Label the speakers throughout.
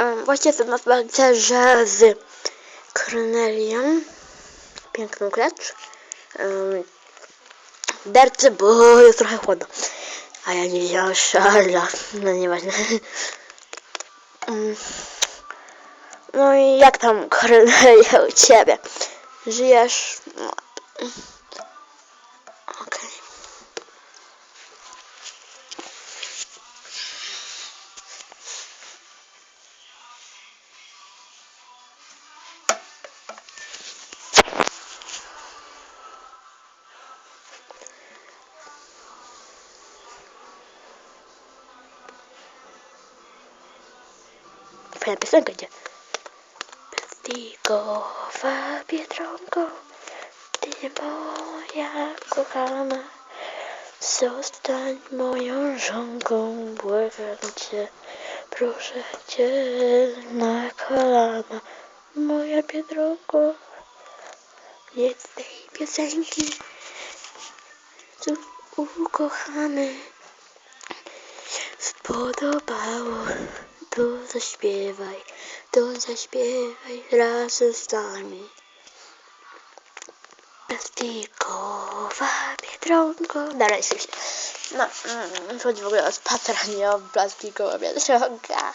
Speaker 1: Um, właśnie jestem na spacerze z Kornelią. Piękną klacz. Um, dercy, bo jest trochę chłodno. A ja nie wziąłem szala. No nieważne. Mm. No i jak tam Kornelia u ciebie? Żyjesz? No. Fajna piosenka idzie. Plastikowa biedronko, ty moja kochana. Zostań moją żonką, błagam cię, proszę cię na kolana. Moja biedronko, nie z tej piosenki, co ukochany spodobało, to zaśpiewaj, to zaśpiewaj razem z nami. Plastikowa biedronko. Dalej się. No, mm, chodzi w ogóle o spacer, a nie o plastikowa biedronka.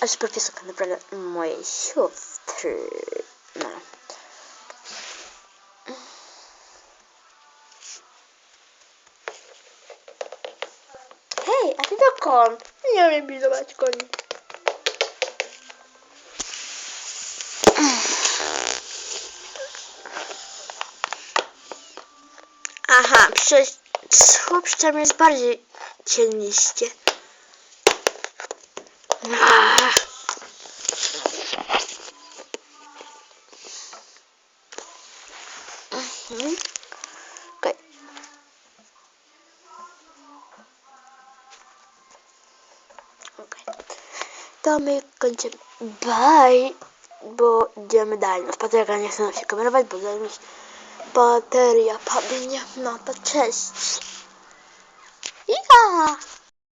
Speaker 1: A super piosenka naprawdę mojej siostry. No. Hej, a ty dokąd? Nie umiem pilnować koni. Aha, przez chłopcem jest bardziej ciemniście. Ah. Mhm. To my kończymy. Bye. Bo idziemy dalej. Na spacer, nie chcę nam się kamerować, bo mi się bateria padnie. No to cześć. Ja.